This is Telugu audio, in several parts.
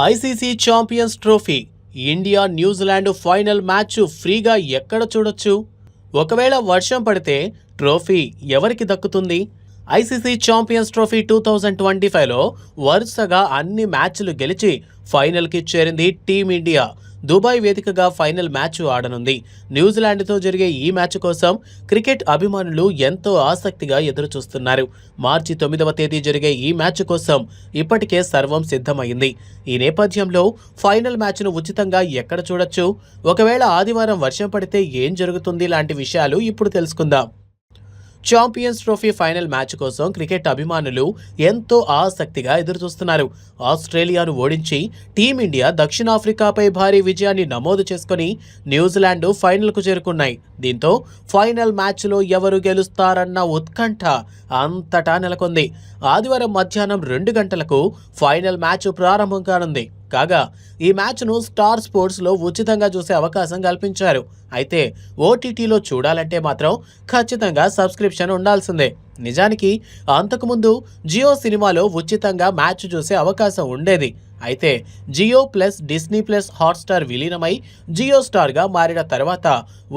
ICC champions trophy India New Zealand final match ఫ్రీగా ఎక్కడ చూడొచ్చు? ఒకవేళ వర్షం పడితే ట్రోఫీ ఎవరికి దక్కుతుంది? ICC champions trophy two thousand twenty ఫైవ్లో వరుసగా అన్ని మ్యాచ్లు గెలిచి ఫైనల్కి చేరింది టీమిండియా. దుబాయ్ వేదికగా ఫైనల్ మ్యాచ్ ఆడనుంది. న్యూజిలాండ్తో జరిగే ఈ మ్యాచ్ కోసం క్రికెట్ అభిమానులు ఎంతో ఆసక్తిగా ఎదురుచూస్తున్నారు. మార్చి తొమ్మిదవ తేదీ జరిగే ఈ మ్యాచ్ కోసం ఇప్పటికే సర్వం సిద్ధమైంది. ఈ నేపథ్యంలో ఫైనల్ మ్యాచ్ను ఉచితంగా ఎక్కడ చూడొచ్చు? ఒకవేళ ఆదివారం వర్షం పడితే ఏం జరుగుతుంది? లాంటి విషయాలు ఇప్పుడు తెలుసుకుందాం. ఛాంపియన్స్ ట్రోఫీ ఫైనల్ మ్యాచ్ కోసం క్రికెట్ అభిమానులు ఎంతో ఆసక్తిగా ఎదురుచూస్తున్నారు. ఆస్ట్రేలియాను ఓడించి టీమిండియా దక్షిణాఫ్రికాపై భారీ విజయాన్ని నమోదు చేసుకుని న్యూజిలాండ్ ఫైనల్కు చేరుకున్నాయి. దీంతో ఫైనల్ మ్యాచ్లో ఎవరు గెలుస్తారన్న ఉత్కంఠ అంతటా నెలకొంది. ఆదివారం మధ్యాహ్నం రెండు గంటలకు ఫైనల్ మ్యాచ్ ప్రారంభం కానుంది. కాగా ఈ మ్యాచ్ను స్టార్ స్పోర్ట్స్లో ఉచితంగా చూసే అవకాశం కల్పించారు. అయితే ఓటీటీలో చూడాలంటే మాత్రం ఖచ్చితంగా సబ్స్క్రిప్షన్ ఉండాల్సిందే. నిజానికి అంతకుముందు జియో సినిమాలో ఉచితంగా మ్యాచ్ చూసే అవకాశం ఉండేది. అయితే Jio plus Disney plus Hotstar విలీనమై Jio స్టార్గా మారిన తర్వాత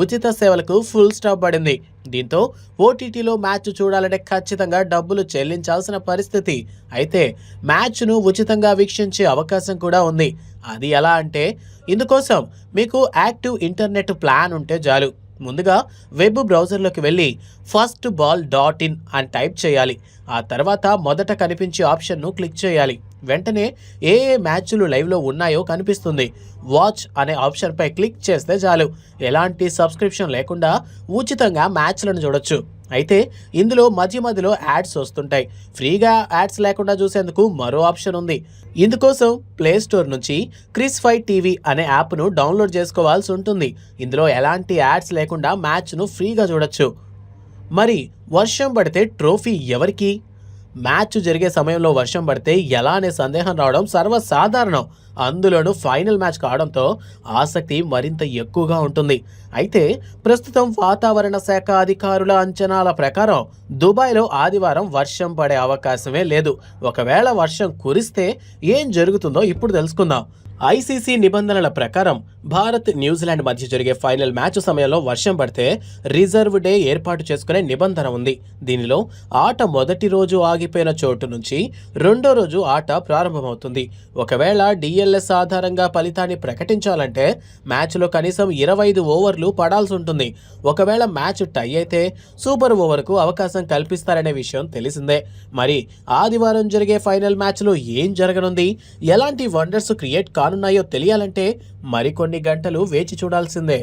ఉచిత సేవలకు ఫుల్ స్టాప్ పడింది. దీంతో ఓటీటీలో మ్యాచ్ చూడాలంటే ఖచ్చితంగా డబ్బులు చెల్లించాల్సిన పరిస్థితి. అయితే మ్యాచ్ను ఉచితంగా వీక్షించే అవకాశం కూడా ఉంది. అది ఎలా అంటే ఇందుకోసం మీకు యాక్టివ్ ఇంటర్నెట్ ప్లాన్ ఉంటే చాలు. ముందుగా వెబ్ బ్రౌజర్లోకి వెళ్ళి ఫస్ట్ బాల్ డాట్ ఇన్ అని టైప్ చేయాలి. ఆ తర్వాత మొదట కనిపించే ఆప్షన్ను క్లిక్ చేయాలి. వెంటనే ఏ ఏ మ్యాచ్లు లైవ్లో ఉన్నాయో కనిపిస్తుంది. వాచ్ అనే ఆప్షన్పై క్లిక్ చేస్తే చాలు. ఎలాంటి సబ్స్క్రిప్షన్ లేకుండా ఉచితంగా మ్యాచ్లను చూడొచ్చు. అయితే ఇందులో మధ్య మధ్యలో యాడ్స్ వస్తుంటాయి. ఫ్రీగా యాడ్స్ లేకుండా చూసేందుకు మరో ఆప్షన్ ఉంది. ఇందుకోసం ప్లే స్టోర్ నుంచి క్రిస్ ఫై టీవీ అనే యాప్ను డౌన్లోడ్ చేసుకోవాల్సి ఉంటుంది. ఇందులో ఎలాంటి యాడ్స్ లేకుండా మ్యాచ్ను ఫ్రీగా చూడొచ్చు. మరి వర్షం పడితే ట్రోఫీ ఎవరికి? మ్యాచ్ జరిగే సమయంలో వర్షం పడితే ఎలా అనే సందేహం రావడం సర్వసాధారణం. అందులోనూ ఫైనల్ మ్యాచ్ కావడంతో ఆసక్తి మరింత ఎక్కువగా ఉంటుంది. అయితే ప్రస్తుతం వాతావరణ శాఖ అధికారుల అంచనాల ప్రకారం దుబాయ్లో ఆదివారం వర్షం పడే అవకాశమే లేదు. ఒకవేళ వర్షం కురిస్తే ఏం జరుగుతుందో ఇప్పుడు తెలుసుకుందాం. ఐసీసీ నిబంధనల ప్రకారం భారత్ న్యూజిలాండ్ మధ్య జరిగే ఫైనల్ మ్యాచ్ సమయంలో వర్షం పడితే రిజర్వ్ డే ఏర్పాటు చేసుకునే నిబంధన ఉంది. దీనిలో ఆట మొదటి రోజు ఆగిపోయిన చోటు నుంచి రెండో రోజు ఆట ప్రారంభమవుతుంది. ఒకవేళ డిఎల్ఎస్ ఆధారంగా ఫలితాన్ని ప్రకటించాలంటే మ్యాచ్లో కనీసం ఇరవై ఐదు ఓవర్లు పడాల్సి ఉంటుంది. ఒకవేళ మ్యాచ్ టై అయితే సూపర్ ఓవర్కు అవకాశం కల్పిస్తారనే విషయం తెలిసిందే. మరి ఆదివారం జరిగే ఫైనల్ మ్యాచ్లో ఏం జరగనుంది? ఎలాంటి వండర్స్ క్రియేట్ కానున్నాయో తెలియాలంటే మరికొన్ని గంటలు వేచి చూడాల్సిందే.